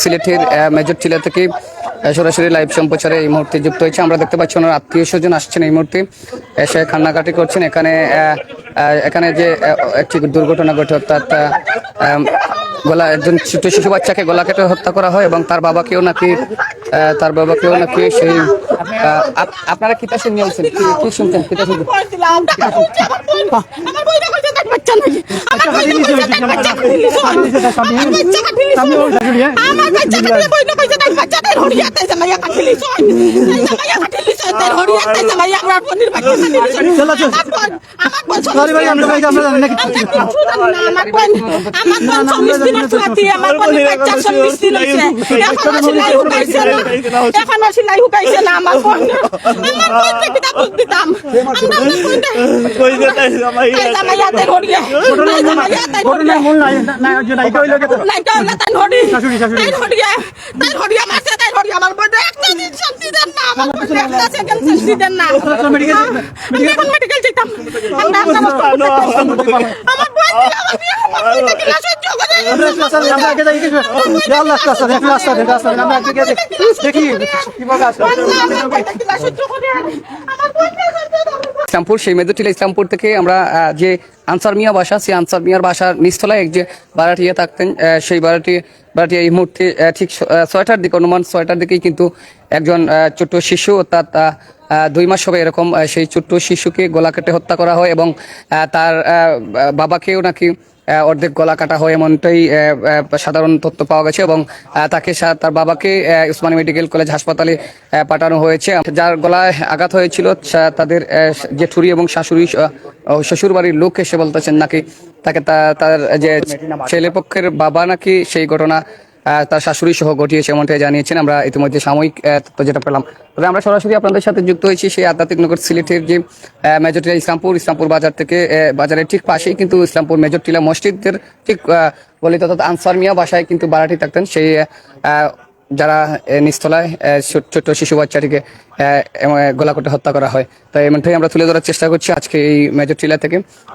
সিলেটের মেজর টিলা থেকে সরাসরি লাইভ সম্প্রচারে এই মুহূর্তে যুক্ত হয়েছে। আমরা দেখতে পাচ্ছি ওনার আত্মীয় স্বজন আসছেন এই মুহূর্তে। এসে কান্নাকাটি করছেন। এখানে আহ, আহ, এখানে যে একটি দুর্ঘটনা ঘটে অর্থাৎ গলা একজন ছোট শিশু বাচ্চাকে গলা কেটে হত্যা করা হয় এবং তার বাবাকেও নাকি তার বাবাকেও নাকি সেই আপনারা কিতা শুনে আছেন কি শুনছেন কিতাসে হাতি নিচে হয়েছে আমার হাতি নিচে তার স্বামী স্বামী ও শাশুড়ি সরি ভাই আমরা ভাই আমরা জানি না কিছু এখনও সেলাই শুকাইছে না আমার বোন। আমার বোনকে কিতা বুঝ দিতাম জামাইয়াতে ধরিয়ে জামাইয়াতে ঘটনা মূল নাই না যে নাই কইলো কে নাই কাউলা তাই ধরি শাশুড়ি, শাশুড়ি। তাই ধরিয়ে তাই ধরিয়ে মারছে আমার বোন একটা দিন শান্তি দেন না আমার বোন একটা সেকেন্ড শান্তি দেন না। আমি এখন মেডিকেল যেতাম আমরা আমার বোন আমার বিয়ে আমার বোনকে কিলা সহ্য করে আমরা আগে যাই আল্লাহ ক্লাস আছে ক্লাস আছে ক্লাস আছে আমরা আগে দেখি কি বলা আছে আমার বোনকে ইসলামপুর, সেই মেদুটিলা ইসলামপুর থেকে আমরা যে আনসার মিয়া বাসা, সেই আনসার মিয়ার বাসার নিচতলায় এক যে বারাটিয়া থাকতেন সেই বারাটি, বারাটিয়া এই মুহূর্তে ঠিক ছয়টার দিকে, অনুমান ছয়টার দিকেই কিন্তু একজন ছোট্ট শিশু অর্থাৎ দুই মাস হবে এরকম সেই ছোট্ট শিশুকে গলা কেটে হত্যা করা হয় এবং তার বাবাকেও নাকি অর্ধেক গলা কাটা হয় এমনটাই সাধারণ তথ্য পাওয়া গেছে এবং তাকে তার বাবাকে উসমানী মেডিকেল কলেজ হাসপাতালে পাঠানো হয়েছে। যার গলায় আঘাত হয়েছিল তাদের জেঠুরি এবং শাশুড়ি শ্বশুর বাড়ির লোক এসে বলতেছেন নাকি, তাকে তার যে ছেলে পক্ষের বাবা নাকি সেই ঘটনা তার শাশুড়ি সহ ঘটিয়েছে এমনটাই জানিয়েছেন। আমরা ইতিমধ্যে সাময়িক তথ্য যেটা পেলাম। তবে আমরা সরাসরি আপনাদের সাথে যুক্ত হয়েছি সেই আধ্যাত্মিক নগর সিলেটের যে মেজরটিলা ইসলামপুর ইসলামপুর বাজার থেকে বাজারের ঠিক পাশেই কিন্তু ইসলামপুর মেজরটিলা মসজিদের ঠিক গলিতে অর্থাৎ আনসার মিয়া বাসায় কিন্তু বাড়াটি থাকতেন। সেই যারা ছোট- ছোট্ট শিশু বাচ্চাটিকে করে হত্যা করা হয়। তাই এমনটাই আমরা তুলে ধরার চেষ্টা করছি আজকে এই মেজর টিলা থেকে।